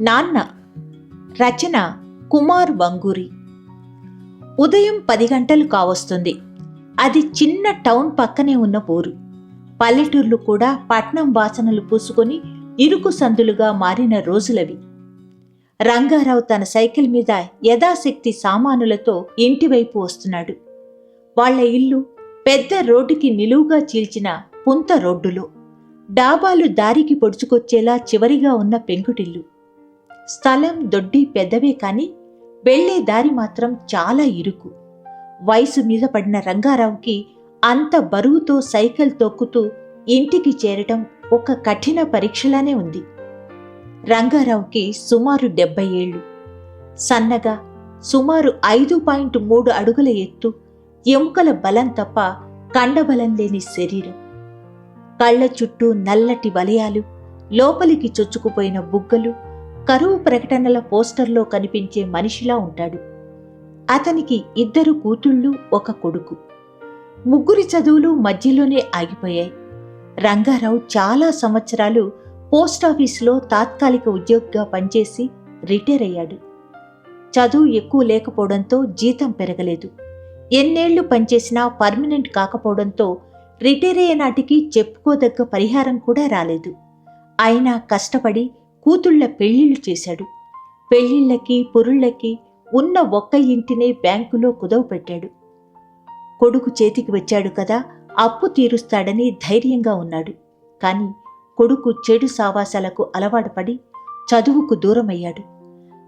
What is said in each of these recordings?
నాన్న రచన కుమార్ వంగూరి. ఉదయం పది గంటలు కావస్తుంది. అది చిన్న టౌన్ పక్కనే ఉన్న ఊరు. పల్లెటూర్లు కూడా పట్నం వాసనలు పూసుకొని ఇరుకు సందులుగా మారిన రోజులవి. రంగారావు తన సైకిల్ మీద యథాశక్తి సామానులతో ఇంటివైపు వస్తున్నాడు. వాళ్ళ ఇల్లు పెద్ద రోడ్డుకి నిలువుగా చీల్చిన పుంత రోడ్డులో. డాబాలు దారికి పొడుచుకొచ్చేలా చివరిగా ఉన్న పెంకుటిల్లు. స్థలం దొడ్డి పెద్దవే కాని వెళ్ళే దారి మాత్రం చాలా ఇరుకు. వయసు మీద పడిన రంగారావుకి అంత బరువుతో సైకిల్ తొక్కుతూ ఇంటికి చేరటం ఒక కఠిన పరీక్షలానే ఉంది. రంగారావుకి సుమారు డెబ్బై ఏళ్ళు. సన్నగా సుమారు ఐదు పాయింట్ మూడు అడుగుల ఎత్తు ఎముకల బలం తప్ప కండబలం లేని శరీరం. కళ్ళ చుట్టూ నల్లటి వలయాలు లోపలికి చొచ్చుకుపోయిన బుగ్గలు కరువు ప్రకటనల పోస్టర్లో కనిపించే మనిషిలా ఉంటాడు. అతనికి ఇద్దరు కూతుళ్ళు ఒక కొడుకు. ముగ్గురి చదువులు మధ్యలోనే ఆగిపోయాయి. రంగారావు చాలా సంవత్సరాలు పోస్టాఫీసులో తాత్కాలిక ఉద్యోగిగా పనిచేసి రిటైర్ అయ్యాడు. చదువు ఎక్కువ లేకపోవడంతో జీతం పెరగలేదు. ఎన్నేళ్ళు పనిచేసినా పర్మనెంట్ కాకపోవడంతో రిటైర్ అయ్యే నాటికి చెప్పుకోదగ్గ పరిహారం కూడా రాలేదు. అయినా కష్టపడి కూతుళ్ళ పెళ్ళిళ్ళు చేశాడు. పెళ్ళిళ్ళకి పొరుళ్ళకి ఉన్న ఒక్క ఇంటినే బ్యాంకులో కుదవ పెట్టాడు. కొడుకు చేతికి వచ్చాడు కదా అప్పు తీరుస్తాడని ధైర్యంగా ఉన్నాడు. కాని కొడుకు చెడు సావాసాలకు అలవాటుపడి చదువుకు దూరమయ్యాడు.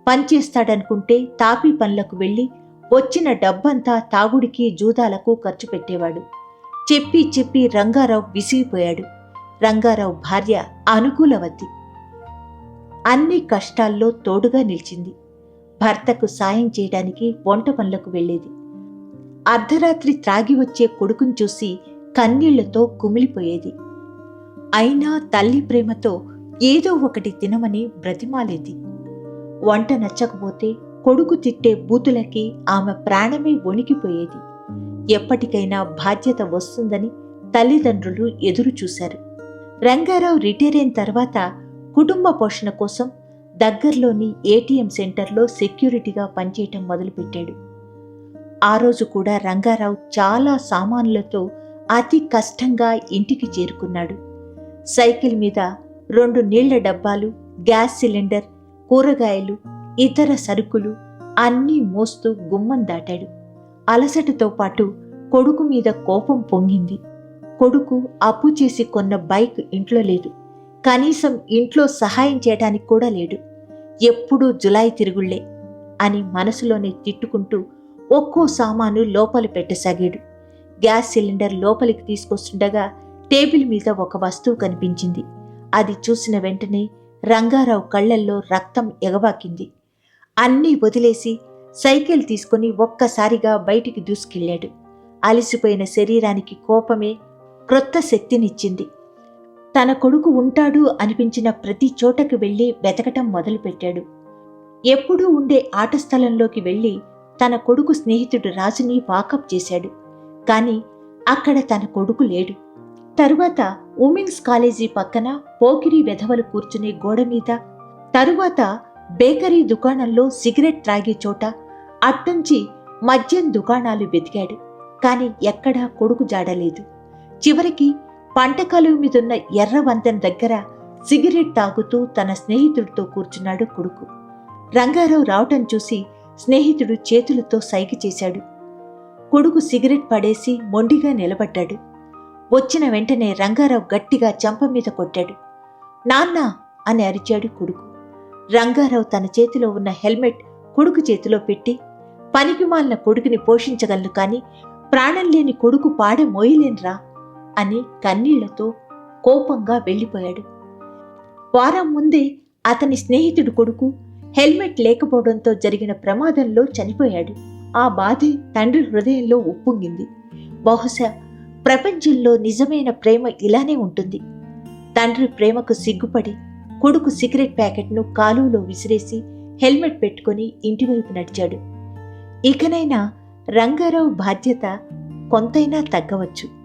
పనిచేస్తాడనుకుంటే తాపీ పనులకు వెళ్ళి వచ్చిన డబ్బంతా తాగుడికి జూదాలకు ఖర్చు పెట్టేవాడు. చెప్పి చెప్పి రంగారావు విసిగిపోయాడు. రంగారావు భార్య అనుకూలవతి. అన్ని కష్టాల్లో తోడుగా నిలిచింది. భర్తకు సాయం చేయడానికి వంట పనులకు వెళ్ళేది. అర్ధరాత్రి త్రాగి వచ్చే కొడుకుని చూసి కన్నీళ్ళతో కుమిలిపోయేది. అయినా తల్లి ప్రేమతో ఏదో ఒకటి తినమని బ్రతిమాలేది. వంట నచ్చకపోతే కొడుకు తిట్టే బూతులకి ఆమె ప్రాణమే వణికిపోయేది. ఎప్పటికైనా బాధ్యత వస్తుందని తల్లిదండ్రులు ఎదురు చూశారు రంగారావు రిటైర్ అయిన తర్వాత కుటుంబ పోషణ కోసం దగ్గరలోని ఏటీఎం సెంటర్లో సెక్యూరిటీగా పనిచేయటం మొదలుపెట్టాడు. ఆ రోజు కూడా రంగారావు చాలా సామాన్లతో అతి కష్టంగా ఇంటికి చేరుకున్నాడు. సైకిల్ మీద రెండు నీళ్ళ డబ్బాలు గ్యాస్ సిలిండర్ కూరగాయలు ఇతర సరుకులు అన్నీ మోస్తూ గుమ్మం దాటాడు. అలసటతో పాటు కొడుకు మీద కోపం పొంగింది. కొడుకు అప్పు చేసి కొన్న బైక్ ఇంట్లో లేదు. కనీసం ఇంట్లో సహాయం చేయడానికి కూడా లేడు. ఎప్పుడూ జులాయి తిరుగుళ్ళే అని మనసులోనే తిట్టుకుంటూ ఒక్కో సామాను లోపల పెట్టసాగాడు. గ్యాస్ సిలిండర్ లోపలికి తీసుకొస్తుండగా టేబుల్ మీద ఒక వస్తువు కనిపించింది. అది చూసిన వెంటనే రంగారావు కళ్ళల్లో రక్తం ఎగబాకింది. అన్నీ వదిలేసి సైకిల్ తీసుకుని ఒక్కసారిగా బయటికి దూసుకెళ్ళాడు. అలసిపోయిన శరీరానికి కోపమే క్రొత్త శక్తినిచ్చింది. తన కొడుకు ఉంటాడు అనిపించిన ప్రతి చోటకు వెళ్ళి వెతకటం మొదలుపెట్టాడు. ఎప్పుడూ ఉండే ఆట స్థలంలోకి వెళ్ళి తన కొడుకు స్నేహితుడు రాజుని వాకప్ చేశాడు. కాని అక్కడ తన కొడుకు లేడు. తరువాత ఉమెన్స్ కాలేజీ పక్కన పోకిరి వెధవలు కూర్చునే గోడ మీద తరువాత బేకరీ దుకాణంలో సిగరెట్ త్రాగే చోట అట్నుంచి మద్యం దుకాణాలు వెతికాడు. కాని ఎక్కడా కొడుకు జాడలేదు చివరికి పంట కలువు మీదున్న ఎర్ర వంతెన దగ్గర సిగరెట్ తాగుతూ తన స్నేహితుడితో కూర్చున్నాడు కొడుకు. రంగారావు రావటం చూసి స్నేహితుడు చేతులతో సైగ చేశాడు. కొడుకు సిగరెట్ పడేసి మొండిగా నిలబడ్డాడు. వచ్చిన వెంటనే రంగారావు గట్టిగా చంప మీద కొట్టాడు. నాన్న అని అరిచాడు కొడుకు. రంగారావు తన చేతిలో ఉన్న హెల్మెట్ కొడుకు చేతిలో పెట్టి పనికిమాలిన కొడుకుని పోషించగలను కాని ప్రాణం లేని కొడుకు పాడ మోయలేనురా. అని కన్నీళ్ళతో కోపంగా వెళ్ళిపోయాడు. వారం ముందే అతని స్నేహితుడు కొడుకు హెల్మెట్ లేకపోవడంతో జరిగిన ప్రమాదంలో చనిపోయాడు. ఆ బాధ తండ్రి హృదయంలో ఉప్పొంగింది. బహుశా ప్రపంచంలో నిజమైన ప్రేమ ఇలానే ఉంటుంది. తండ్రి ప్రేమకు సిగ్గుపడి కొడుకు సిగరెట్ ప్యాకెట్ను కాలువలో విసిరేసి హెల్మెట్ పెట్టుకుని ఇంటివైపు నడిచాడు. ఇకనైనా రంగారావు బాధ్యత కొంతైనా తగ్గవచ్చు.